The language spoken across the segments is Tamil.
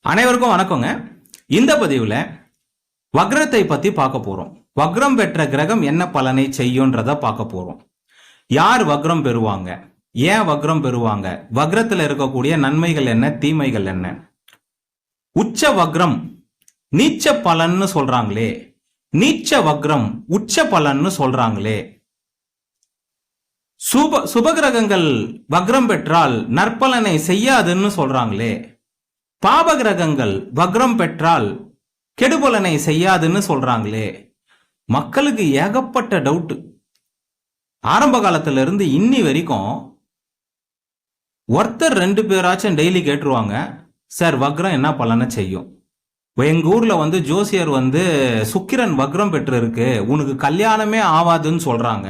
அனைவருக்கும் வணக்கங்க. இந்த பதிவில் வக்ரத்தை பத்தி பார்க்க போறோம். வக்ரம் பெற்ற கிரகம் என்ன பலனை செய்யும்ன்றத பார்க்க போறோம். யார் வக்ரம் பெறுவாங்க? ஏன் வக்ரம் பெறுவாங்க? வக்ரத்துல இருக்கக்கூடிய நன்மைகள் என்ன? தீமைகள் என்ன? உச்ச வக்ரம் நீச்ச பலன்னு சொல்றாங்களே. நீச்ச வக்ரம் உச்ச பலன்னு சொல்றாங்களே. சுப சுபகிரகங்கள் வக்ரம் பெற்றால் நற்பலனை செய்யாதுன்னு சொல்றாங்களே. பாபகிரகங்கள் வக்ரம் பெற்றால் கெடுபலனை செய்யாதுன்னு சொல்றாங்களே. மக்களுக்கு ஏகப்பட்ட டவுட்டு ஆரம்ப காலத்துல இருந்து இன்னி வரைக்கும் ஒருத்தர் ரெண்டு பேராச்சும் டெய்லி கேட்டுருவாங்க சார் வக்ரம் என்ன பலனை செய்யும்? எங்கள் ஊரில் வந்து ஜோசியர் வந்து சுக்கிரன் வக்ரம் பெற்று இருக்கு உனக்கு கல்யாணமே ஆவாதுன்னு சொல்கிறாங்க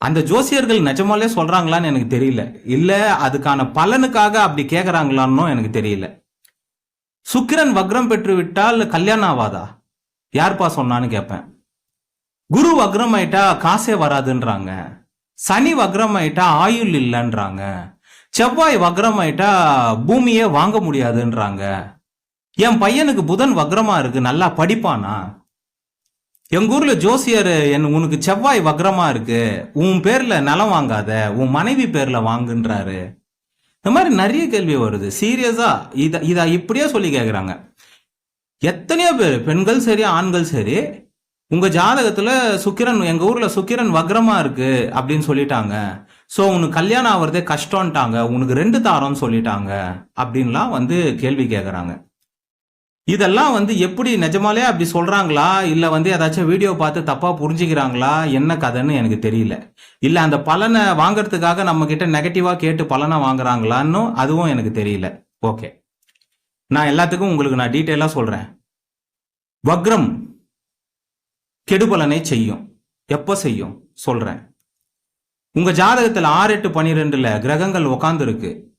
அந்த ஜோசியர்கள் நிஜமாலே சொல்றாங்களான்னு எனக்கு தெரியல. இல்ல அதுக்கான பலனுக்காக அப்படி கேட்கறாங்களான்னு எனக்கு தெரியல. சுக்கிரன் வக்ரம் பெற்று விட்டால் கல்யாணம் ஆவாதா? யார்ப்பா சொன்னான்னு கேட்பேன் குரு வக்ரம் ஆயிட்டா காசே வராதுன்றாங்க. சனி வக்ரம் ஆயிட்டா ஆயுள் இல்லைன்றாங்க. செவ்வாய் வக்ரம் ஆயிட்டா பூமியே வாங்க முடியாதுன்றாங்க. என் பையனுக்கு புதன் வக்ரமா இருக்கு நல்லா படிப்பானா? எங்க ஊர்ல ஜோசியர் என் உனக்கு செவ்வாய் வக்ரமா இருக்கு. உன் பேர்ல நிலம் வாங்காத. உன் மனைவி பேர்ல வாங்குன்றாரு. இந்த மாதிரி நிறைய கேள்வி வருது. சீரியஸா இதை இத இப்படியே சொல்லி கேக்குறாங்க. எத்தனையோ பேர் பெண்கள் சரி ஆண்கள் சரி உங்க ஜாதகத்துல சுக்கிரன் எங்க ஊர்ல சுக்கிரன் வக்ரமா இருக்கு அப்படின்னு சொல்லிட்டாங்க. சோ உனக்கு கல்யாணம் ஆகுறதே கஷ்டம்ட்டாங்க. உனக்கு ரெண்டு தாரம்னு சொல்லிட்டாங்க. அப்படின்லாம் வந்து கேள்வி கேக்குறாங்க. இதெல்லாம் வந்து எப்படி நிஜமாலே அப்படி சொல்றாங்களா? இல்ல வந்து ஏதாச்சும் வீடியோ பார்த்து தப்பா புரிஞ்சுக்கிறாங்களா? என்ன கதைன்னு எனக்கு தெரியல. இல்ல அந்த பலனை வாங்குறதுக்காக நம்ம கிட்ட நெகட்டிவா கேட்டு பலனை வாங்குறாங்களான்னு அதுவும் எனக்கு தெரியல. ஓகே நான் எல்லாத்துக்கும் உங்களுக்கு நான் டீட்டெயிலா சொல்றேன். வக்ரம் கெடுபலனை செய்யும். எப்ப செய்யும்? சொல்றேன். உங்க ஜாதகத்துல ஆறு எட்டு பனிரெண்டுல கிரகங்கள் உட்கார்ந்து இருக்கு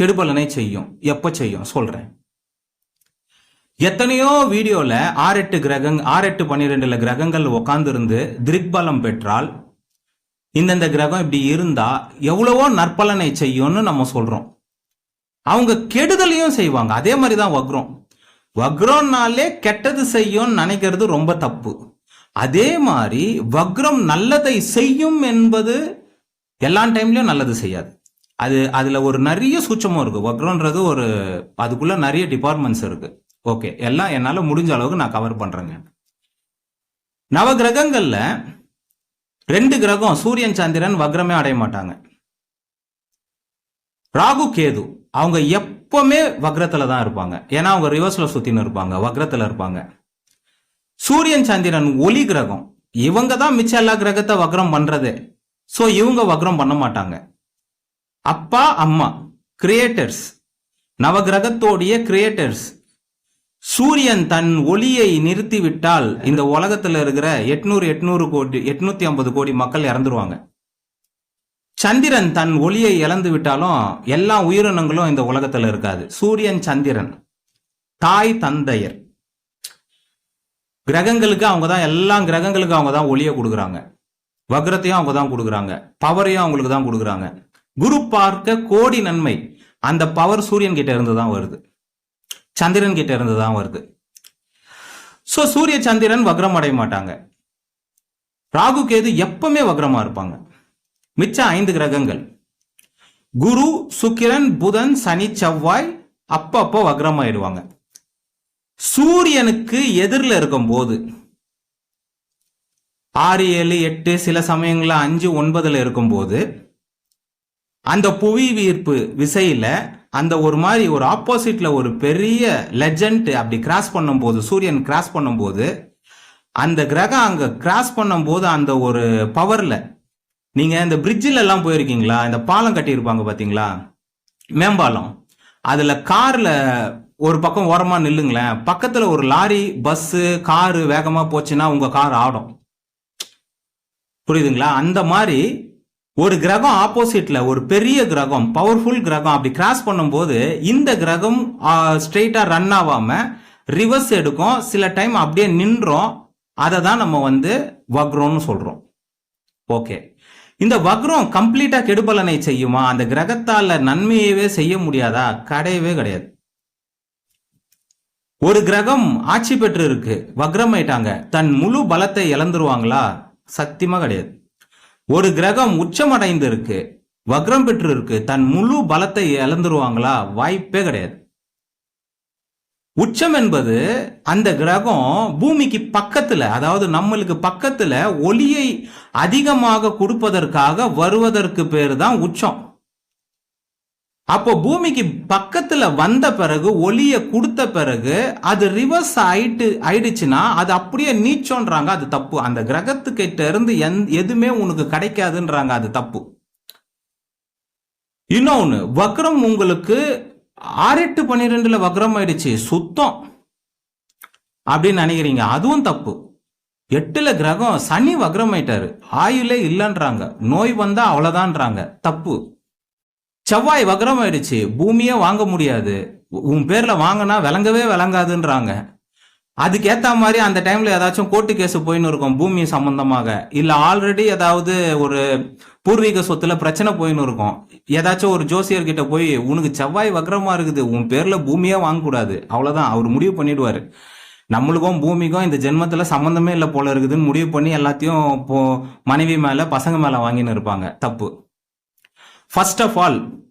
கெடுபலனை செய்யும். எப்ப செய்யும்? சொல்றேன். எத்தனையோ வீடியோல ஆறு எட்டு கிரகங் ஆறு எட்டு பன்னிரெண்டுல கிரகங்கள் உட்காந்துருந்து திரிக்பலம் பெற்றால் இந்தந்த கிரகம் இப்படி இருந்தா எவ்வளவோ நற்பலனை செய்யும்னு நம்ம சொல்றோம். அவங்க கெடுதலையும் செய்வாங்க. அதே மாதிரி தான் வக்ரம். வக்ரம்னாலே கெட்டது செய்யும்னு நினைக்கிறது ரொம்ப தப்பு. அதே மாதிரி வக்ரம் நல்லதை செய்யும் என்பது எல்லா டைம்லயும் நல்லது செய்யாது. அது அதுல ஒரு நிறைய சூட்சமும் இருக்கு. வக்ரம்ன்றது ஒரு அதுக்குள்ள நிறைய டிபார்ட்மெண்ட்ஸ் இருக்கு. ஓகே எல்லாம் என்னால் முடிஞ்ச அளவுக்கு நான் கவர் பண்ணுறேங்க நவ கிரகங்களில் ரெண்டு கிரகம் சூரியன் சந்திரன் வக்ரமே அடைய மாட்டாங்க. ராகு கேது அவங்க எப்பவுமே வக்ரத்தில் தான் இருப்பாங்க. ஏன்னா அவங்க ரிவர்ஸில் சுற்றின்னு இருப்பாங்க வக்ரத்தில் இருப்பாங்க. சூரியன் சந்திரன் ஒளி கிரகம் இவங்க தான் மிச்ச எல்லா கிரகத்தை வக்ரம் பண்ணுறது ஸோ இவங்க வக்ரம் பண்ண மாட்டாங்க. அப்பா அம்மா கிரியேட்டர்ஸ் நவகிரகத்தோடைய கிரியேட்டர்ஸ் சூரியன் தன் ஒளியை நிறுத்திவிட்டால் இந்த உலகத்துல இருக்கிற எட்நூறு எட்நூறு கோடி எட்நூத்தி ஐம்பது கோடி மக்கள் இறந்துருவாங்க. சந்திரன் தன் ஒளியை இழந்து விட்டாலும் எல்லா உயிரினங்களும் இந்த உலகத்துல இருக்காது. சூரியன் சந்திரன் தாய் தந்தையர். கிரகங்களுக்கு அவங்க தான் எல்லா கிரகங்களுக்கு அவங்க தான் ஒளியை கொடுக்குறாங்க. வக்ரத்தையும் அவங்க தான் கொடுக்குறாங்க. பவரையும் அவங்களுக்கு தான் கொடுக்குறாங்க. குரு பார்க்க கோடி நன்மை. அந்த பவர் சூரியன் கிட்ட இருந்து தான் வருது. சந்திரன் கிட்ட இருந்து தான் வருது. சோ சூரிய சந்திரன் வக்ரம் அடைய மாட்டாங்க. ராகு கேது எப்பவுமே வக்ரமா இருப்பாங்க. மிச்ச ஐந்து கிரகங்கள். குரு சுக்கிரன் புதன் சனி செவ்வாய் அப்பப்போ வக்ரம் ஆயிடுவாங்க சூரியனுக்கு எதிரில் இருக்கும் போது ஆறு ஏழு எட்டு சில சமயங்களில் அஞ்சு ஒன்பதுல இருக்கும்போது அந்த புவி ஈர்ப்பு விசையில அந்த ஒரு மாதிரி ஒரு ஆப்போசிட்ல ஒரு பெரிய லெஜண்ட் அப்படி கிராஸ் பண்ணும்போது சூரியன் கிராஸ் பண்ணும்போது அந்த கிரகம் அங்க கிராஸ் பண்ணும்போது அந்த ஒரு பவர்ல நீங்க இந்த பிரிட்ஜில் எல்லாம் போயிருக்கீங்களா? இந்த பாலம் கட்டியிருப்பாங்க பாத்தீங்களா? மேம்பாலம். அதுல கார்ல ஒரு பக்கம் ஓரமா நில்லுங்களேன். பக்கத்துல ஒரு லாரி பஸ் காரு வேகமா போச்சுன்னா உங்க கார் ஆடும். புரியுதுங்களா? அந்த மாதிரி ஒரு கிரகம் ஆப்போசிட்ல ஒரு பெரிய கிரகம் பவர்ஃபுல் கிரகம் அப்படி கிராஸ் பண்ணும்போது இந்த கிரகம் ஸ்ட்ரெயிட்டா ரன் ஆகாம ரிவர்ஸ் எடுக்கும். சில டைம் அப்படியே நின்றோம். அதை தான் நம்ம வந்து வக்ரோன்னு சொல்றோம். ஓகே இந்த வக்ரம் கம்ப்ளீட்டா கெடுபலனை செய்யுமா? அந்த கிரகத்தால நன்மையவே செய்ய முடியாதா? கிடையவே கிடையாது. ஒரு கிரகம் ஆட்சி பெற்று இருக்கு வக்ரமாயிட்டாங்க தன் முழு பலத்தை இழந்துருவாங்களா? சத்தியமா கிடையாது. ஒரு கிரகம் உச்சமடைந்து இருக்கு வக்ரம் பெற்று இருக்கு தன் முழு பலத்தை இழந்துருவாங்களா? வாய்ப்பே கிடையாது. உச்சம் என்பது அந்த கிரகம் பூமிக்கு பக்கத்துல அதாவது நம்மளுக்கு பக்கத்துல ஒளியை அதிகமாக கொடுப்பதற்காக வருவதற்கு பேர் தான் உச்சம். அப்போ பூமிக்கு பக்கத்துல வந்த பிறகு ஒளிய கொடுத்த பிறகு அது ரிவர்ஸ் ஆயிட்டு ஆயிடுச்சுன்னா அது அப்படியே நீச்சோன்றாங்க அது தப்பு. அந்த கிரகத்துக்கிட்ட இருந்து எந் எதுவுமே உனக்கு கிடைக்காதுன்றாங்க அது தப்பு. இன்னொன்னு வக்ரம் உங்களுக்கு ஆறு எட்டு பன்னிரெண்டுல வக்ரம் ஆயிடுச்சு சுத்தம். அப்படின்னு நினைக்கிறீங்க அதுவும் தப்பு. எட்டுல கிரகம் சனி வக்ரம் ஆயிட்டாரு. ஆயுளே இல்லைன்றாங்க. நோய் வந்தா அவ்வளவுதான்றாங்க. தப்பு. செவ்வாய் வக்ரம் ஆயிடுச்சு பூமியே வாங்க முடியாது. உன் பேர்ல வாங்கினா விளங்கவே விளங்காதுன்றாங்க. அதுக்கேற்ற மாதிரி அந்த டைம்ல ஏதாச்சும் கோர்ட்டு கேஸ் போயின்னு இருக்கும் பூமி சம்பந்தமாக. இல்ல ஆல்ரெடி ஏதாவது ஒரு பூர்வீக சொத்துல பிரச்சனை போயின்னு இருக்கும். ஏதாச்சும் ஒரு ஜோசியர் கிட்ட போய் உனக்கு செவ்வாய் வக்ரமா இருக்குது. உன் பேர்ல பூமியே வாங்கக்கூடாது அவ்வளவுதான். அவர் முடிவு பண்ணிடுவாரு. நம்மளுக்கும் பூமிக்கும் இந்த ஜென்மத்துல சம்பந்தமே இல்லை போல இருக்குதுன்னு முடிவு பண்ணி எல்லாத்தையும் மனைவி மேல பசங்க மேல வாங்கின்னு இருப்பாங்க. தப்பு. ஃபர்ஸ்ட் ஆஃப் ஆல்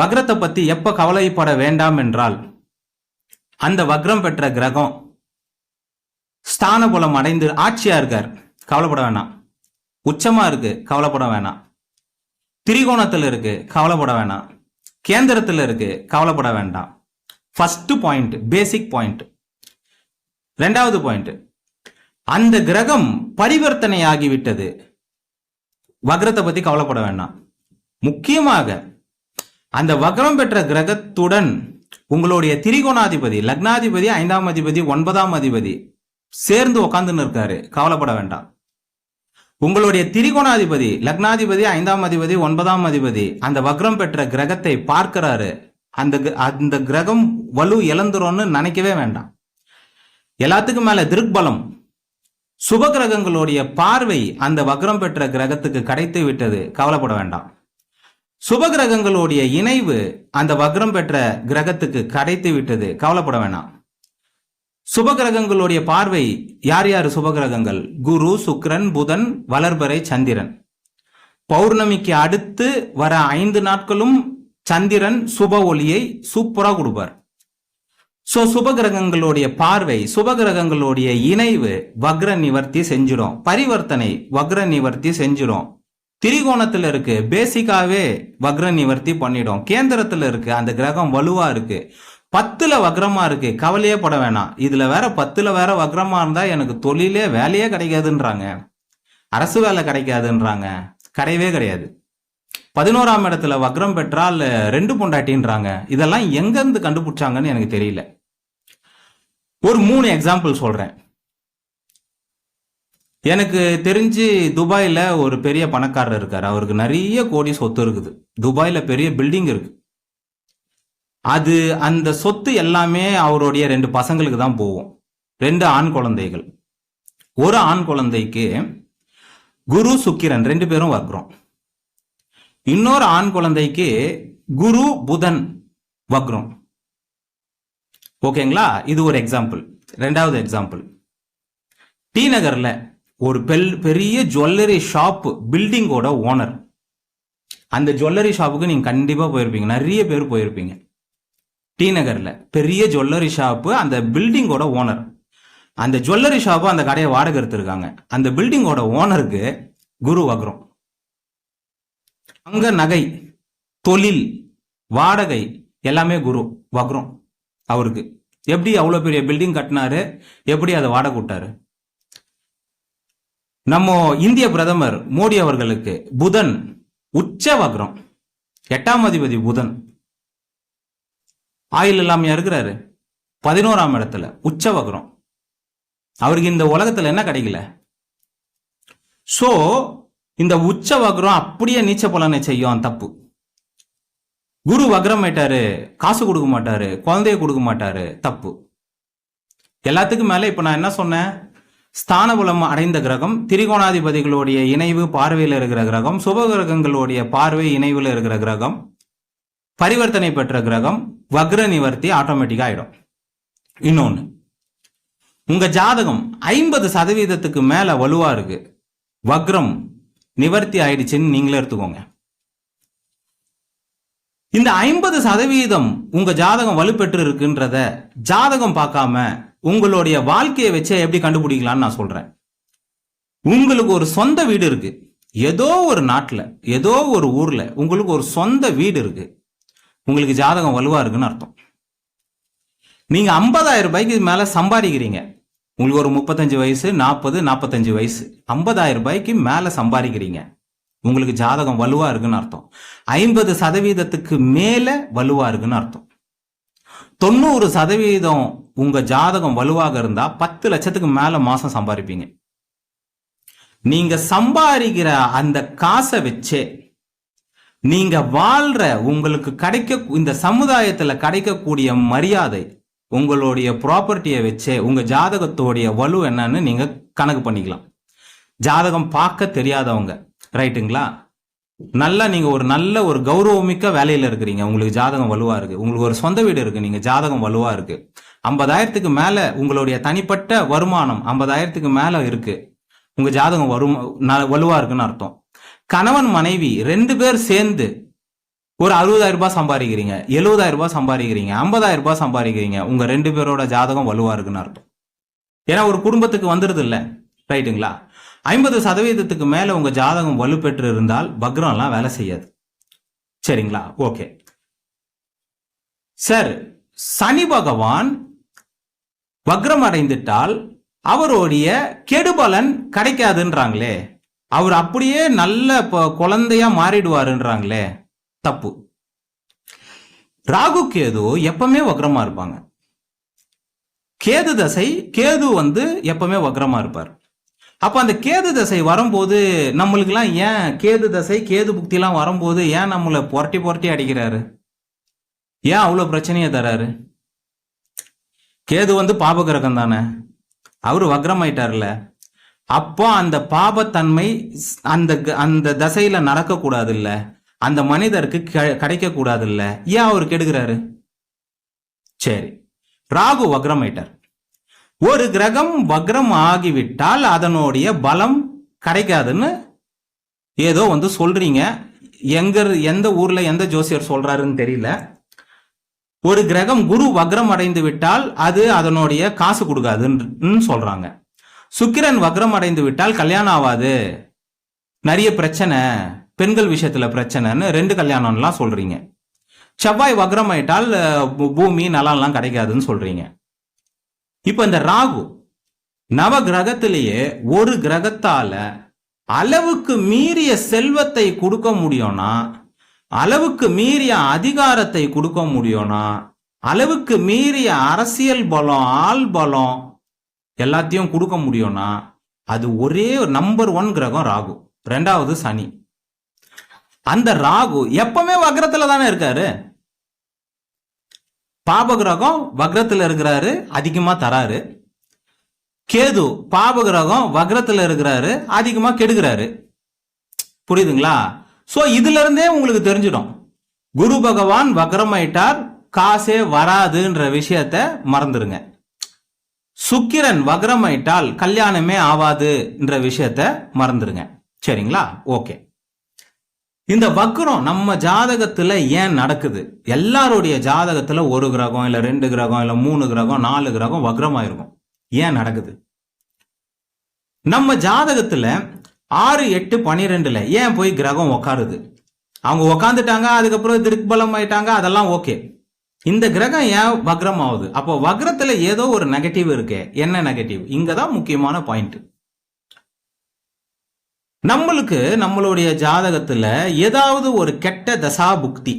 வக்ரத்தை பத்தி எப்ப கவலைப்பட வேண்டாம் என்றால் அந்த வக்ரம் பெற்ற கிரகம் ஸ்தான புலம் அடைந்து ஆட்சியா இருக்கார். கவலைப்பட வேணாம். உச்சமா இருக்கு கவலைப்பட வேணாம். திரிகோணத்தில் இருக்கு கவலைப்பட வேணாம். கேந்திரத்தில் இருக்கு கவலைப்பட வேண்டாம். ஃபர்ஸ்ட் பாயிண்ட் பேசிக் பாயிண்ட் ரெண்டாவது பாயிண்ட் அந்த கிரகம் பரிவர்த்தனை ஆகிவிட்டது வக்ரத்தை பத்தி கவலைப்பட வேண்டாம் முக்கியமாக அந்த வக்ரம் பெற்ற கிரகத்துடன் உங்களுடைய திரிகோணாதிபதி லக்னாதிபதி ஐந்தாம் அதிபதி ஒன்பதாம் அதிபதி சேர்ந்து உக்காந்துன்னு இருக்காரு. கவலைப்பட வேண்டாம். உங்களுடைய திரிகோணாதிபதி லக்னாதிபதி ஐந்தாம் அதிபதி ஒன்பதாம் அதிபதி அந்த வக்ரம் பெற்ற கிரகத்தை பார்க்கிறாரு. அந்த கிர- அந்த கிரகம் வலு இழந்துரும்னு நினைக்கவே வேண்டாம். எல்லாத்துக்கும் மேல திருக்பலம். சுப கிரகங்களுடைய பார்வை அந்த வக்ரம் பெற்ற கிரகத்துக்கு கிடைத்து விட்டது. கவலைப்பட வேண்டாம். சுபகிரகங்களுடைய இணைவு அந்த வக்ரம் பெற்ற கிரகத்துக்கு கிடைத்து விட்டது. கவலைப்பட வேணாம். சுப கிரகங்களுடைய பார்வை யார் யார் சுப கிரகங்கள் குரு சுக்ரன் புதன் வளர்பறை சந்திரன். பௌர்ணமிக்கு அடுத்து வர ஐந்து நாட்களும் சந்திரன் சுப ஒளியை சூப்பரா கொடுப்பார். சோ சுப கிரகங்களுடைய பார்வை சுப கிரகங்களுடைய இணைவு வக்ர நிவர்த்தி செஞ்சிடும். பரிவர்த்தனை வக்ர நிவர்த்தி செஞ்சிடும். திரிகோணத்தில் இருக்கு. பேசிக்காவே வக்ர நிவர்த்தி பண்ணிடும். கேந்திரத்தில் இருக்கு. அந்த கிரகம் வலுவா இருக்கு. பத்துல வக்ரமா இருக்கு. கவலையே பட வேணாம். இதுல வேற பத்துல வேற வக்ரமா இருந்தா எனக்கு தொழிலே வேலையே கிடைக்காதுன்றாங்க. அரசு வேலை கிடைக்காதுன்றாங்க. கிடையவே கிடையாது. பதினோராம் இடத்துல வக்ரம் பெற்றால் ரெண்டு பொண்டாட்டின்றாங்க. இதெல்லாம் எங்கேருந்து கண்டுபிடிச்சாங்கன்னு எனக்கு தெரியல. ஒரு மூணு எக்ஸாம்பிள் சொல்றேன். எனக்கு தெரிஞ்சு துபாயில் ஒரு பெரிய பணக்காரர் இருக்கார். அவருக்கு நிறைய கோடி சொத்து இருக்குது. துபாயில் பெரிய பில்டிங் இருக்கு. அது அந்த சொத்து எல்லாமே அவருடைய ரெண்டு பசங்களுக்கு தான் போகும். ரெண்டு ஆண் குழந்தைகள். ஒரு ஆண் குழந்தைக்கு குரு சுக்கிரன் ரெண்டு பேரும் வக்ரம். இன்னொரு ஆண் குழந்தைக்கு குரு புதன் வக்ரம். ஓகேங்களா? இது ஒரு எக்ஸாம்பிள் ரெண்டாவது எக்ஸாம்பிள் டி நகர்ல ஒரு பெல் பெரிய ஜுவல்லரி ஷாப் பில்டிங்கோட ஓனர் அந்த ஜுவல்லரி ஷாப்புக்கு நீங்க கண்டிப்பா போயிருப்பீங்க. நிறைய பேர் போயிருப்பீங்க. டி நகர்ல. பெரிய ஜுவல்லரி ஷாப்பு அந்த பில்டிங்கோட ஓனர் அந்த ஜுவல்லரி ஷாப்பு அந்த கடையை வாடகை எடுத்திருக்காங்க அந்த பில்டிங்கோட ஓனருக்கு குரு வக்ரம். அங்க நகை தொழில் வாடகை எல்லாமே குரு வக்ரம் அவருக்கு. எப்படி அவ்வளோ பெரிய பில்டிங் கட்டினாரு? எப்படி அதை வாடகை விட்டாரு? நம்ம இந்திய பிரதமர் மோடி அவர்களுக்கு புதன் உச்ச வக்ரம் எட்டாம் அதிபதி புதன். ஆயில் இல்லாமையா இருக்கிறாரு? பதினோராம் இடத்துல உச்ச வக்ரம் அவருக்கு இந்த உலகத்துல என்ன கிடைக்கல? சோ இந்த உச்ச வக்ரம் அப்படியே நீச்ச பலனை செய்யும் தப்பு. குரு வக்ரம் ஆயிட்டாரு காசு கொடுக்க மாட்டாரு குழந்தைய கொடுக்க மாட்டாரு தப்பு. எல்லாத்துக்கும் மேல இப்ப நான் என்ன சொன்னேன்? ஸ்தானபலம் அடைந்த கிரகம் திரிகோணாதிபதிகளுடைய இணைவு பார்வையில் இருக்கிற கிரகம் சுபகிரகங்களுடைய பார்வை இணைவில் இருக்கிற கிரகம் பரிவர்த்தனை பெற்ற கிரகம் வக்ர நிவர்த்தி ஆட்டோமேட்டிக்கா ஆயிடும். இன்னொன்னு உங்க ஜாதகம் ஐம்பது சதவீதத்துக்கு மேல வலுவா இருக்கு. வக்ரம் நிவர்த்தி ஆயிடுச்சுன்னு நீங்களே எடுத்துக்கோங்க. இந்த ஐம்பது சதவீதம் உங்க ஜாதகம் வலுப்பெற்று இருக்குன்றத ஜாதகம் பார்க்காம உங்களுடைய வாழ்க்கையை வச்சு எப்படி கண்டுபிடிக்கலாம்னு நான் சொல்றேன். உங்களுக்கு ஒரு சொந்த வீடு இருக்கு. ஏதோ ஒரு நாட்டில் ஏதோ ஒரு ஊர்ல உங்களுக்கு ஒரு சொந்த வீடு இருக்கு. உங்களுக்கு ஜாதகம் வலுவா இருக்குன்னு அர்த்தம். நீங்க 50000 ரூபாய்க்கு மேல சம்பாதிக்கிறீங்க. உங்களுக்கு ஒரு முப்பத்தஞ்சு வயசு நாற்பது நாற்பத்தஞ்சு வயசு. 50000 ரூபாய்க்கு மேல சம்பாதிக்கிறீங்க. உங்களுக்கு ஜாதகம் வலுவா இருக்குன்னு அர்த்தம். ஐம்பது சதவீதத்துக்கு மேல வலுவா இருக்குன்னு அர்த்தம். தொண்ணூறு சதவீதம் உங்க ஜாதகம் வலுவாக இருந்தா பத்து லட்சத்துக்கு மேல மாசம் சம்பாதிப்பீங்க. நீங்க சம்பாதிக்கிற அந்த காசை வச்சே நீங்க வாழ்ற உங்களுக்கு கிடைக்க இந்த சமுதாயத்துல கிடைக்கக்கூடிய மரியாதை உங்களுடைய ப்ராப்பர்ட்டியை வச்சே உங்க ஜாதகத்தோடைய வலு என்னன்னு நீங்க கணக்கு பண்ணிக்கலாம். ஜாதகம் பார்க்க தெரியாதவங்க ரைட்டுங்களா? நல்லா நீங்க ஒரு நல்ல ஒரு கௌரவமிக்க வேலையில இருக்கிறீங்க. உங்களுக்கு ஜாதகம் வலுவா இருக்கு. உங்களுக்கு ஒரு சொந்த வீடு இருக்கு. நீங்க ஜாதகம் வலுவா இருக்கு. ஐம்பதாயிரத்துக்கு மேல உங்களுடைய தனிப்பட்ட வருமானம் ஐம்பதாயிரத்துக்கு மேல இருக்கு. உங்க ஜாதகம் வரும் ந- வலுவா இருக்குன்னு அர்த்தம். கணவன் மனைவி ரெண்டு பேர் சேர்ந்து ஒரு அறுபதாயிரம் ரூபாய் சம்பாதிக்கிறீங்க. எழுபதாயிரம் ரூபாய் சம்பாதிக்கிறீங்க. ஐம்பதாயிரம் ரூபாய் சம்பாதிக்கிறீங்க. உங்க ரெண்டு பேரோட ஜாதகம் வலுவா இருக்குன்னு அர்த்தம். ஏன்னா ஒரு குடும்பத்துக்கு வந்துருது இல்லை. ரைட்டுங்களா? ஐம்பது சதவீதத்துக்கு மேல உங்க ஜாதகம் வலுப்பெற்று இருந்தால் பக்ரம்லாம் வேலை செய்யாது. சரிங்களா? ஓகே. சார். சனி பகவான் வக்ரம் அடைந்துட்டால் அவருடைய கெடுபலன் கிடைக்காதுன்றாங்களே. அவர் அப்படியே நல்ல குழந்தையா மாறிடுவாருன்றாங்களே. தப்பு. ராகு கேது எப்பவுமே வக்ரமா இருப்பாங்க. கேது தசை கேது வந்து எப்பவுமே வக்ரமா இருப்பார். அப்போ அந்த கேது தசை வரும்போது நம்மளுக்கெல்லாம் ஏன் கேது தசை கேது புக்திலாம் வரும்போது ஏன் நம்மளை புரட்டி புரட்டி அடிக்கிறாரு? ஏன் அவ்வளோ பிரச்சனையை தராரு? கேது வந்து பாப கிரகம் தானே? அவர் வக்ரமாயிட்டார்ல அப்போ அந்த பாபத்தன்மை அந்த க- அந்த தசையில நடக்கக்கூடாது இல்ல அந்த மனிதருக்கு கிடைக்க கூடாது இல்ல ஏன் அவர் கெடுக்கிறாரு? சரி. ராகு வக்ரமாயிட்டார். ஒரு கிரகம் வக்ரம் ஆகிவிட்டால் அதனுடைய பலம் கிடைக்காதுன்னு ஏதோ வந்து சொல்றீங்க. எங்க எந்த ஊர்ல எந்த ஜோசியர் சொல்றாருன்னு தெரியல. ஒரு கிரகம் குரு வக்ரம் அடைந்து விட்டால் அது அதனுடைய காசு கொடுக்காதுன்னு சொல்றாங்க. சுக்கிரன் வக்ரம் அடைந்து விட்டால் கல்யாணம் ஆகாது. நிறைய பிரச்சனை பெண்கள் விஷயத்துல பிரச்சனைன்னு ரெண்டு கல்யாணம்லாம் சொல்றீங்க. செவ்வாய் வக்ரம் ஆயிட்டால் பூமி நலம்லாம் கிடைக்காதுன்னு சொல்றீங்க. இப்ப இந்த ராகு நவ கிரகத்திலேயே ஒரு கிரகத்தால அளவுக்கு மீறிய செல்வத்தை கொடுக்க முடியும்னா அளவுக்கு மீறிய அதிகாரத்தை கொடுக்க முடியும்னா அளவுக்கு மீறிய அரசியல் பலம் ஆள் பலம் எல்லாத்தையும் கொடுக்க முடியும்னா அது ஒரே நம்பர் ஒன் கிரகம் ராகு. ரெண்டாவது சனி. அந்த ராகு எப்பவுமே வக்ரத்துல தானே இருக்காரு. பாபகிரகம் வக்ரத்தில் இருக்கிறாரு அதிகமாக தராரு. கேது பாபகிரகம் வக்ரத்தில் இருக்கிறாரு அதிகமாக கெடுக்கிறாரு புரியுதுங்களா? ஸோ இதுலேருந்தே உங்களுக்கு தெரிஞ்சிடும். குரு பகவான் வக்ரமாயிட்டார் காசே வராதுன்ற விஷயத்த மறந்துடுங்க சுக்கிரன் வக்ரமாயிட்டால் கல்யாணமே ஆவாதுன்ற விஷயத்த மறந்துடுங்க சரிங்களா? ஓகே. இந்த வக்ரம் நம்ம ஜாதகத்துல ஏன் நடக்குது? எல்லாருடைய ஜாதகத்துல ஒரு கிரகம் இல்ல ரெண்டு கிரகம் இல்ல மூணு கிரகம் நாலு கிரகம் வக்ரமாயிருக்கும். ஏன் நடக்குது? நம்ம ஜாதகத்துல ஆறு எட்டு பனிரெண்டுல ஏன் போய் கிரகம் உக்காருது? அவங்க உக்காந்துட்டாங்க அதுக்கப்புறம் திருக்பலம் ஆயிட்டாங்க அதெல்லாம் ஓகே. இந்த கிரகம் ஏன் வக்ரம் ஆகுது அப்போ வக்ரத்துல ஏதோ ஒரு நெகட்டிவ் இருக்கு. என்ன நெகட்டிவ் இங்கதான் முக்கியமான பாயிண்ட் நம்மளுக்கு நம்மளுடைய ஜாதகத்துல ஏதாவது ஒரு கெட்ட தசா புக்தி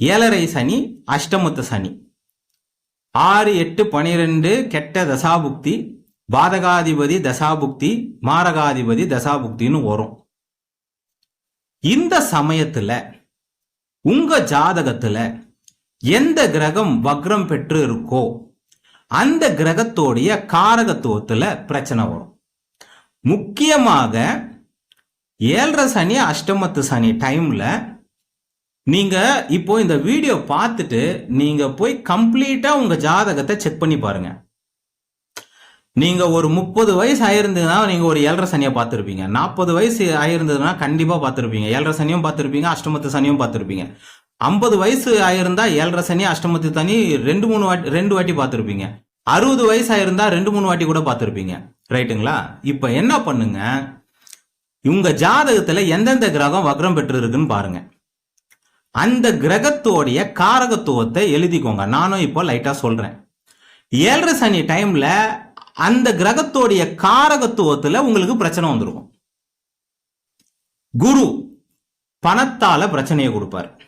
ஏழரை சனி அஷ்டமத்து சனி. ஆறு எட்டு பனிரெண்டு கெட்ட தசாபுக்தி பாதகாதிபதி தசாபுக்தி மாரகாதிபதி தசாபுக்தின்னு வரும். இந்த சமயத்துல உங்க ஜாதகத்துல எந்த கிரகம் வக்ரம் பெற்று இருக்கோ அந்த கிரகத்தோடைய காரகத்துவத்துல பிரச்சனை வரும். முக்கியமாக ஏழரை சனி அஷ்டமத்து சனி டைம்ல நீங்க இப்போ இந்த வீடியோ பார்த்துட்டு நீங்க போய் கம்ப்ளீட்டா உங்க ஜாதகத்தை செக் பண்ணி பாருங்க. நீங்க ஒரு முப்பது வயசு ஆயிருந்ததுன்னா நீங்க ஒரு ஏழரை சனியை பார்த்துருப்பீங்க. நாற்பது வயசு ஆயிருந்ததுன்னா கண்டிப்பா பார்த்துருப்பீங்க. ஏழரை சனியும் பார்த்துருப்பீங்க அஷ்டமத்து சனியும் பார்த்துருப்பீங்க. ஐம்பது வயசு ஆயிருந்தா ஏழரை சனி அஷ்டமத்து சனி ரெண்டு மூணு வாட்டி ரெண்டு வாட்டி பார்த்துருப்பீங்க. அறுபது வயசு ஆயிருந்தா ரெண்டு மூணு வாட்டி கூட பார்த்துருப்பீங்க. ரைட்டுங்களா இப்போ என்ன பண்ணுங்க? உங்க ஜாதகத்துல எந்தெந்த கிரகம் வக்ரம் பெற்று இருக்குன்னு பாருங்க. அந்த கிரகத்தோடைய காரகத்துவத்தை எழுதிக்கோங்க. நானும் இப்போ லைட்டா சொல்றேன். ஏழரை சனி டைம்ல அந்த கிரகத்தோடைய காரகத்துவத்துல உங்களுக்கு பிரச்சனை வந்துருக்கும். குரு பணத்தால பிரச்சனையை கொடுப்பார்.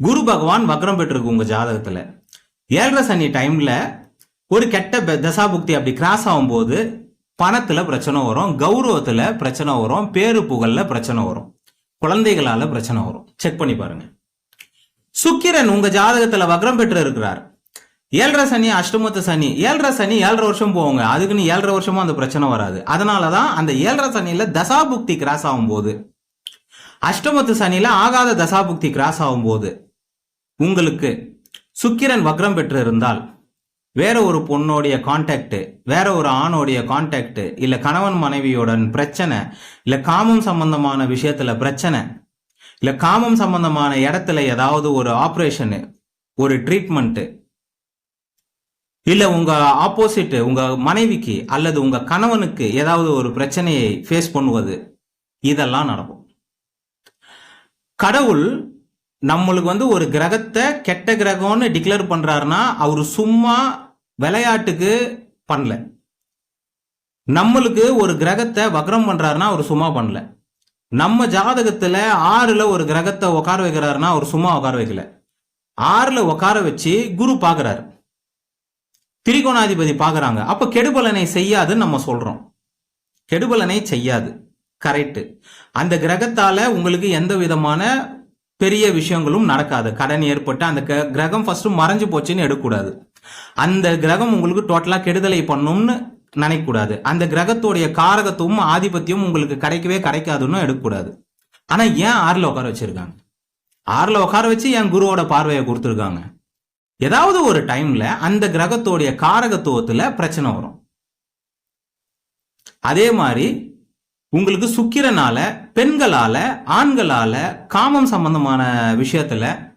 குரு பகவான் வக்ரம் பெற்றிருக்கு உங்க ஜாதகத்துல. ஏழரை சனி டைம்ல ஒரு கெட்ட தசாபுக்தி அப்படி கிராஸ் ஆகும்போது பணத்தில் பிரச்சனை வரும் கௌரவத்தில் பிரச்சனை வரும் பேரு புகழில் பிரச்சனை வரும் குழந்தைகளால் பிரச்சனை வரும். செக் பண்ணி பாருங்க. சுக்கிரன் உங்க ஜாதகத்தில் வக்ரம் பெற்று இருக்கிறார். ஏழரை சனி அஷ்டமத்து சனி. ஏழரை சனி ஏழரை வருஷம் போவாங்க அதுக்குன்னு ஏழரை வருஷமும் அந்த பிரச்சனை வராது. அதனாலதான் அந்த ஏழரை சனியில தசாபுக்தி கிராஸ் ஆகும்போது அஷ்டமத்து சனியில ஆகாத தசாபுக்தி கிராஸ் ஆகும்போது உங்களுக்கு சுக்கிரன் வக்ரம் பெற்று இருந்தால் வேற ஒரு பொண்ணோடைய கான்டாக்ட் வேற ஒரு ஆணோடைய கான்டாக்ட் இல்ல கணவன் மனைவியோட பிரச்சனை இல்ல காமம் சம்பந்தமான விஷயத்துல பிரச்சனை இல்ல காமம் சம்பந்தமான இடத்துல ஏதாவது ஒரு ஆப்ரேஷனு ஒரு ட்ரீட்மெண்ட்டு இல்ல உங்க ஆப்போசிட் உங்க மனைவிக்கு அல்லது உங்க கணவனுக்கு ஏதாவது ஒரு பிரச்சனையை ஃபேஸ் பண்ணுவது இதெல்லாம் நடக்கும். கடவுள் நம்மளுக்கு வந்து ஒரு கிரகத்தை கெட்ட கிரகம்னு டிக்ளேர் பண்றாருன்னா அவர் சும்மா விளையாட்டுக்கு பண்ணல. நம்மளுக்கு ஒரு கிரகத்தை வக்ரம் பண்றாருன்னா அவர் சும்மா பண்ணல. நம்ம ஜாதகத்துல ஆறுல ஒரு கிரகத்தை உட்கார வைக்கிறாருன்னா அவர் சும்மா உட்கார வைக்கல. ஆறுல உட்கார வச்சு குரு பாக்குறாரு. திரிகோணாதிபதி பாக்குறாங்க. அப்ப கெடுபலனை செய்யாதுன்னு நம்ம சொல்றோம். கெடுபலனை செய்யாது. கரெக்டு அந்த கிரகத்தால உங்களுக்கு எந்த விதமான பெரிய விஷயங்களும் நடக்காது. கடன் ஏற்பட்டு அந்த க- கிரகம் ஃபர்ஸ்ட் மறைஞ்சு போச்சுன்னு எடுக்கக்கூடாது. அந்த கிரகம் உங்களுக்கு டோட்டலா கெடுதலை பண்ணும்னு நினைக்கக்கூடாது. அந்த கிரகத்தோடைய காரகத்துவம் ஆதிபத்தியம் உங்களுக்கு கிடைக்கவே கிடைக்காதுன்னு எடுக்கக்கூடாது. ஆனா ஏன் ஆறுல உட்கார வச்சிருக்காங்க? ஆறுல உட்கார வச்சு என் குருவோட பார்வையை கொடுத்துருக்காங்க. ஏதாவது ஒரு டைம்ல அந்த கிரகத்தோடைய காரகத்துவத்துல பிரச்சனை வரும். அதே மாதிரி உங்களுக்கு சுக்கிரனால பெண்களால ஆண்களால காமம் சம்பந்தமான விஷயத்துல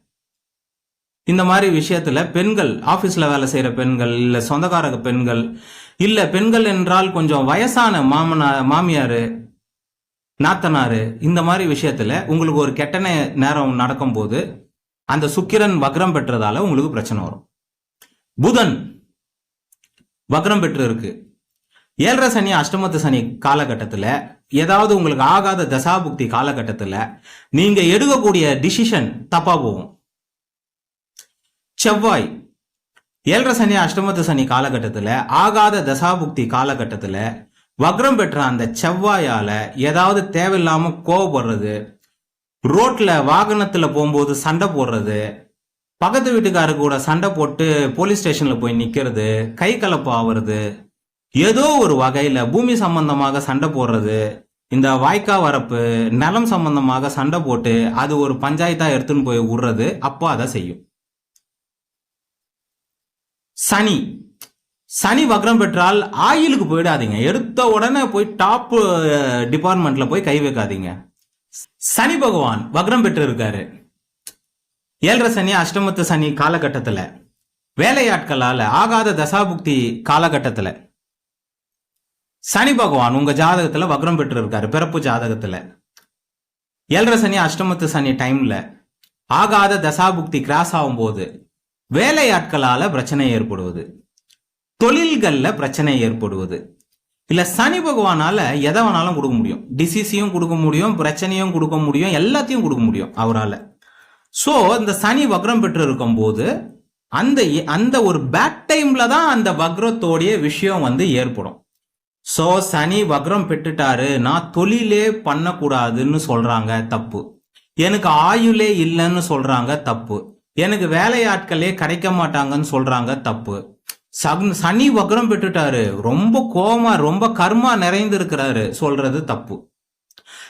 இந்த மாதிரி விஷயத்துல பெண்கள் ஆபீஸ்ல வேலை செய்யற பெண்கள் இல்ல சொந்தக்காரக பெண்கள் இல்ல பெண்கள் என்றால் கொஞ்சம் வயசான மாமனா மாமியாரு நாத்தனாரு இந்த மாதிரி விஷயத்துல உங்களுக்கு ஒரு கெட்ட நேரம் நடக்கும் போது அந்த சுக்கிரன் வக்ரம் பெற்றதால உங்களுக்கு பிரச்சனை வரும். புதன் வக்ரம் பெற்று இருக்கு ஏழரை சனி அஷ்டமத்து சனி காலகட்டத்தில் ஏதாவது உங்களுக்கு ஆகாத தசாபுக்தி காலகட்டத்தில் நீங்க எடுக்கக்கூடிய டிசிஷன் தப்பா போகும். செவ்வாய் ஏழரை சனி அஷ்டமத்து சனி காலகட்டத்தில் ஆகாத தசாபுக்தி காலகட்டத்தில் வக்ரம் பெற்ற அந்த செவ்வாயால ஏதாவது தேவையில்லாம கோவப்படுறது ரோட்ல வாகனத்துல போகும்போது சண்டை போடுறது பக்கத்து வீட்டுக்காரரு கூட சண்டை போட்டு போலீஸ் ஸ்டேஷன்ல போய் நிக்கிறது கை கலப்பு ஆவறது ஏதோ ஒரு வகையில பூமி சம்பந்தமாக சண்டை போடுறது இந்த வாய்க்கா வரப்பு நிலம் சம்பந்தமாக சண்டை போட்டு அது ஒரு பஞ்சாயத்தா எடுத்துன்னு போய் விடுறது அப்போ அதை செய்யும். சனி. சனி வக்ரம் பெற்றால் ஆயிலுக்கு போயிடாதீங்க. எடுத்த உடனே போய் டாப் டிபார்ட்மெண்ட்ல போய் கை வைக்காதீங்க. சனி பகவான் வக்ரம் பெற்று இருக்காரு ஏழரை சனி அஷ்டமத்து சனி காலகட்டத்தில். வேலையாட்களால் ஆகாத தசாபுக்தி காலகட்டத்தில். சனி பகவான் உங்க ஜாதகத்துல வக்ரம் பெற்று இருக்காரு பிறப்பு ஜாதகத்துல. ஏழரை சனி அஷ்டமத்து சனி டைம்ல ஆகாத தசாபுக்தி கிராஸ் ஆகும்போது வேலையாட்களால பிரச்சனை ஏற்படுவது. தொழில்கள்ல பிரச்சனை ஏற்படுவது. இல்ல சனி பகவானால எதை வேணாலும் கொடுக்க முடியும். டிசீஸையும் கொடுக்க முடியும் பிரச்சனையும் கொடுக்க முடியும் எல்லாத்தையும் கொடுக்க முடியும் அவரால். ஸோ இந்த சனி வக்ரம் பெற்று இருக்கும் போது அந்த அந்த ஒரு பேட் டைம்ல தான் அந்த வக்ரத்தோடைய விஷயம் வந்து ஏற்படும். சோ சனி வக்ரம் பெற்றுட்டாரு. நான் தொழிலே பண்ணக்கூடாதுன்னு சொல்றாங்க தப்பு. எனக்கு ஆயுளே இல்லைன்னு சொல்றாங்க தப்பு. எனக்கு வேலையாட்களே கிடைக்க மாட்டாங்கன்னு சொல்றாங்க தப்பு. சனி வக்ரம் பெற்றுட்டாரு. ரொம்ப கோமா ரொம்ப கர்மா நிறைந்து இருக்கிறாரு சொல்றது தப்பு.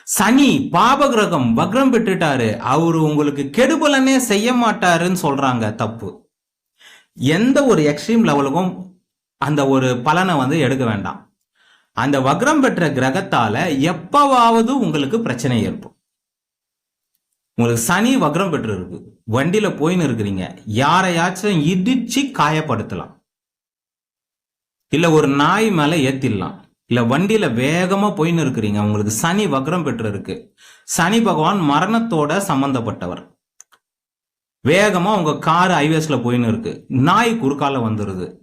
சனி பாபகிரகம் வக்ரம் பெற்றுட்டாரு. அவரு உங்களுக்கு கெடுபலனே செய்ய மாட்டாருன்னு சொல்றாங்க தப்பு. எந்த ஒரு எக்ஸ்ட்ரீம் லெவலுக்கும் அந்த ஒரு பலனை வந்து எடுக்க வேண்டாம். அந்த வக்ரம் பெற்ற கிரகத்தால எப்பவாவது உங்களுக்கு பிரச்சனை ஏற்படும். உங்களுக்கு சனி வக்ரம் பெற்று இருக்கு வண்டியில போயின்னு இருக்கிறீங்க. யாரையாச்சும் இடிச்சு காயப்படுத்தலாம். இல்ல ஒரு நாய் மேல ஏத்திடலாம். இல்ல வண்டியில வேகமா போயின்னு இருக்கிறீங்க. உங்களுக்கு சனி வக்ரம் பெற்று இருக்கு சனி பகவான் மரணத்தோட சம்பந்தப்பட்டவர். வேகமா உங்க கார் ஹைவேஸ்ல போயின்னு இருக்கு. நாய் குறுக்கால வந்துருது.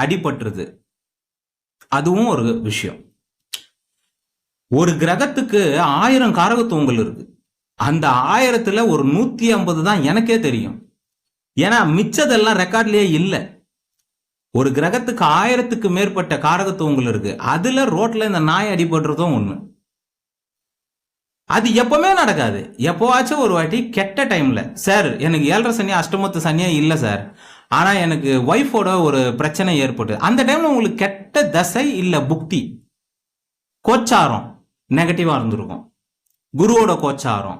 அடிபட்டுருது. அதுவும் ஒரு விஷயம். ஒரு கிரகத்துக்கு ஆயிரம் காரகத்துவங்கள் இருக்கு. அந்த ஆயிரத்துல ஒரு நூத்தி ஐம்பது தான் எனக்கே தெரியும். ஏன்னா மிச்சதெல்லாம் ரெக்கார்ட்லயே இல்லை. ஒரு கிரகத்துக்கு ஆயிரத்துக்கு மேற்பட்ட காரகத்துவங்கள் இருக்கு. அதுல ரோட்ல இந்த நாய் அடிபடுறதும் ஒண்ணு. அது எப்பவுமே நடக்காது. எப்போவாச்சும் ஒரு வாட்டி கெட்ட டைம்ல. சார் எனக்கு ஏழரை சனியா அஷ்டமத்து சனியா இல்லை சார். ஆனால் எனக்கு ஒய்ஃபோட ஒரு பிரச்சனை ஏற்பட்டு அந்த டைம்ல உங்களுக்கு கெட்ட தசை இல்லை புக்தி கோச்சாரம் நெகட்டிவாக இருந்திருக்கும். குருவோட கோச்சாரம்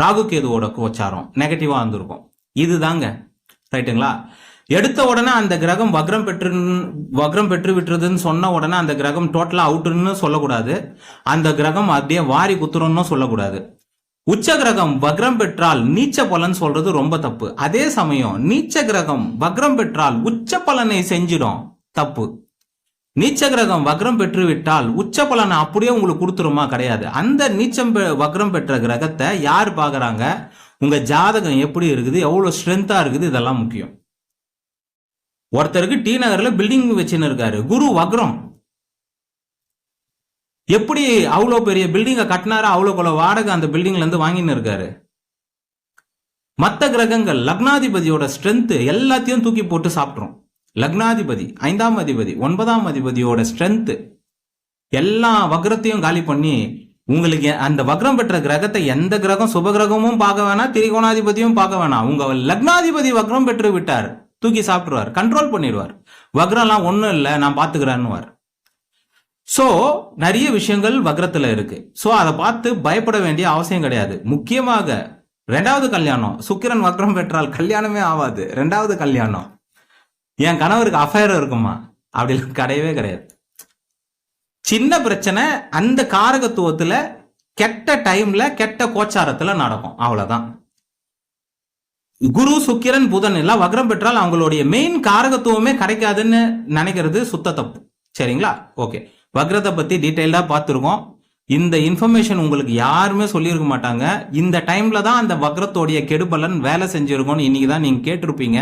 ராகு கேதுவோட கோச்சாரம் நெகட்டிவாக இருந்திருக்கும். இதுதாங்க. ரைட்டுங்களா எடுத்த உடனே அந்த கிரகம் வக்ரம் பெற்று வக்ரம் பெற்று விட்டுறதுன்னு சொன்ன உடனே அந்த கிரகம் டோட்டலாக அவுட்டுன்னு சொல்லக்கூடாது. அந்த கிரகம் அப்படியே வாரி குத்துறோன்னு சொல்லக்கூடாது. உச்ச கிரகம் வக்ரம் பெற்றால் நீச்ச பலன் சொல்றது ரொம்ப தப்பு. அதே சமயம் நீச்ச கிரகம் வக்ரம் பெற்றால் உச்ச பலனை செஞ்சிடும். தப்பு. நீச்ச கிரகம் வக்ரம் பெற்று விட்டால் உச்ச பலனை அப்படியே உங்களுக்கு கொடுத்துருமா? கிடையாது. அந்த நீச்சம் பெ- வக்ரம் பெற்ற கிரகத்தை யார் பார்க்குறாங்க? உங்க ஜாதகம் எப்படி இருக்குது? எவ்வளவு ஸ்ட்ரென்த்தா இருக்குது? இதெல்லாம் முக்கியம். ஒருத்தருக்கு டி நகர்ல பில்டிங் வச்சுன்னு இருக்காரு. குரு வக்ரம். எப்படி அவ்வளோ பெரிய பில்டிங்கை கட்டினாரு அவ்வளோ கொள்ள வாடகை அந்த பில்டிங்லேருந்து வாங்கின்னு இருக்காரு. மற்ற கிரகங்கள் லக்னாதிபதியோட ஸ்ட்ரென்த்து எல்லாத்தையும் தூக்கி போட்டு சாப்பிட்றோம் லக்னாதிபதி ஐந்தாம் அதிபதி ஒன்பதாம் அதிபதியோட ஸ்ட்ரென்த்து எல்லா வக்ரத்தையும் காலி பண்ணி உங்களுக்கு அந்த வக்ரம் பெற்ற கிரகத்தை எந்த கிரகம் சுப கிரகமும் பார்க்க வேணாம் திரிகோணாதிபதியும் பார்க்க வேணாம் உங்க லக்னாதிபதி வக்ரம் பெற்று விட்டார் தூக்கி சாப்பிட்டுருவார் கண்ட்ரோல் பண்ணிடுவார். வக்ரம்லாம் ஒன்றும் இல்லை நான் பார்த்துக்கிறேன்னுவார். ஸோ நிறைய விஷயங்கள் வக்ரத்தில் இருக்கு. ஸோ அதை பார்த்து பயப்பட வேண்டிய அவசியம் கிடையாது. முக்கியமாக ரெண்டாவது கல்யாணம். சுக்கிரன் வக்ரம் பெற்றால் கல்யாணமே ஆகாது. ரெண்டாவது கல்யாணம். என் கணவருக்கு அஃபயர் இருக்குமா? அப்படிலாம் கிடையவே கிடையாது. சின்ன பிரச்சனை அந்த காரகத்துவத்துல கெட்ட டைம்ல கெட்ட கோச்சாரத்துல நடக்கும். அவ்வளவுதான். குரு சுக்கிரன் புதன் எல்லாம் வக்ரம் பெற்றால் அவங்களுடைய மெயின் காரகத்துவமே கிடைக்காதுன்னு நினைக்கிறது சுத்த தப்பு. சரிங்களா? ஓகே வக்ரத்தை பத்தி டீட்டெயில்டா பார்த்துருக்கோம். இந்த இன்ஃபர்மேஷன் உங்களுக்கு யாருமே சொல்லியிருக்க மாட்டாங்க. இந்த டைம்ல தான் அந்த வக்ரத்தோடைய கெடுபலன் வேலை செஞ்சுருக்கோன்னு இன்னைக்கு தான் நீங்க கேட்டிருப்பீங்க.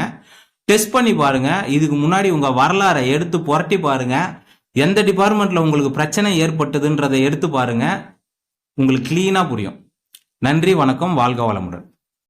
டெஸ்ட் பண்ணி பாருங்க. இதுக்கு முன்னாடி உங்க வரலாறை எடுத்து புரட்டி பாருங்க. எந்த டிபார்ட்மெண்ட்ல உங்களுக்கு பிரச்சனை ஏற்பட்டதுன்றதை எடுத்து பாருங்க. உங்களுக்கு கிளீனா புரியும். நன்றி வணக்கம். வாழ்க வளமுடன்.